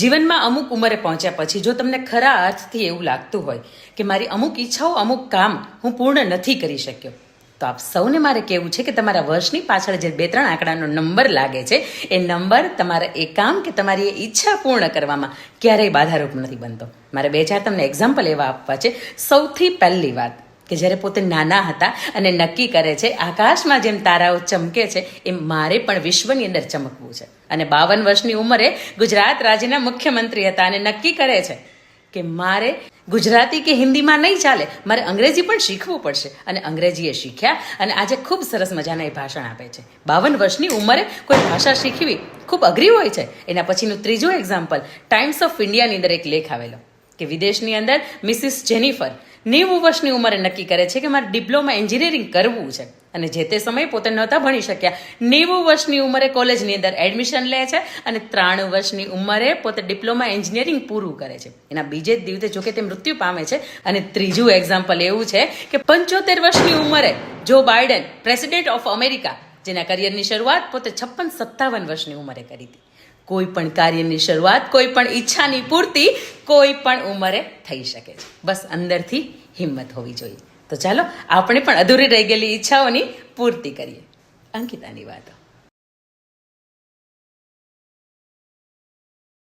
જીવનમાં અમુક ઉંમરે પહોંચ્યા પછી જો તમને ખરા અર્થથી એવું લાગતું હોય કે મારી અમુક ઈચ્છાઓ, અમુક કામ હું પૂર્ણ નથી કરી શક્યો, તો આપ સૌને મારે કહેવું છે કે તમારા વર્ષની પાછળ જે બે ત્રણ આંકડાનો નંબર લાગે છે, એ નંબર તમારા એ કામ કે તમારી એ ઈચ્છા પૂર્ણ કરવામાં ક્યારેય બાધારૂપ નથી બનતો. મારે બે ચાર તમને એક્ઝામ્પલ એવા આપવા છે. સૌથી પહેલી વાત કે જ્યારે પોતે નાના હતા અને નક્કી કરે છે, આકાશમાં જેમ તારાઓ ચમકે છે, એમ મારે પણ વિશ્વની અંદર ચમકવું છે. અને બાવન વર્ષની ઉંમરે ગુજરાત રાજ્યના મુખ્યમંત્રી હતા અને નક્કી કરે છે કે મારે ગુજરાતી કે હિન્દીમાં નહીં ચાલે, મારે અંગ્રેજી પણ શીખવું પડશે. અને અંગ્રેજી એ શીખ્યા અને આજે ખૂબ સરસ મજાના એ ભાષણ આપે છે. બાવન વર્ષની ઉંમરે કોઈ ભાષા શીખવી ખૂબ અઘરી હોય છે. એના પછીનું ત્રીજું એક્ઝામ્પલ ટાઈમ્સ ઓફ ઇન્ડિયાની અંદર એક લેખ આવેલો. કે વિદેશની અંદર મિસિસ જેનિફર નેવું વર્ષની ઉંમરે નક્કી કરે છે કે મારે ડિપ્લોમા એન્જિનિયરિંગ કરવું છે. અને જે તે સમયે પોતે નહોતા ભણી શક્યા. નેવું વર્ષની ઉંમરે કોલેજની અંદર એડમિશન લે છે અને ત્રાણું વર્ષની ઉંમરે પોતે ડિપ્લોમા એન્જિનિયરિંગ પૂરું કરે છે. એના બીજે જ દિવસે જોકે તે મૃત્યુ પામે છે. અને ત્રીજું એક્ઝામ્પલ એવું છે કે પંચોતેર વર્ષની ઉંમરે જો બાઇડન પ્રેસિડેન્ટ ઓફ અમેરિકા જેના કરિયરની શરૂઆત પોતે છપ્પન સત્તાવન વર્ષની ઉંમરે કરી હતી. કોઈ પણ કાર્યની શરૂઆત, કોઈ પણ ઈચ્છાની પૂર્તિ, કોઈ પણ ઉંમરે થઈ શકે છે. બસ અંદરથી હિંમત હોવી જોઈએ. તો ચાલો, આપણે પણ અધૂરી રહી ગયેલી ઈચ્છાઓની પૂર્તિ કરીએ. અંકિતાની વાતો.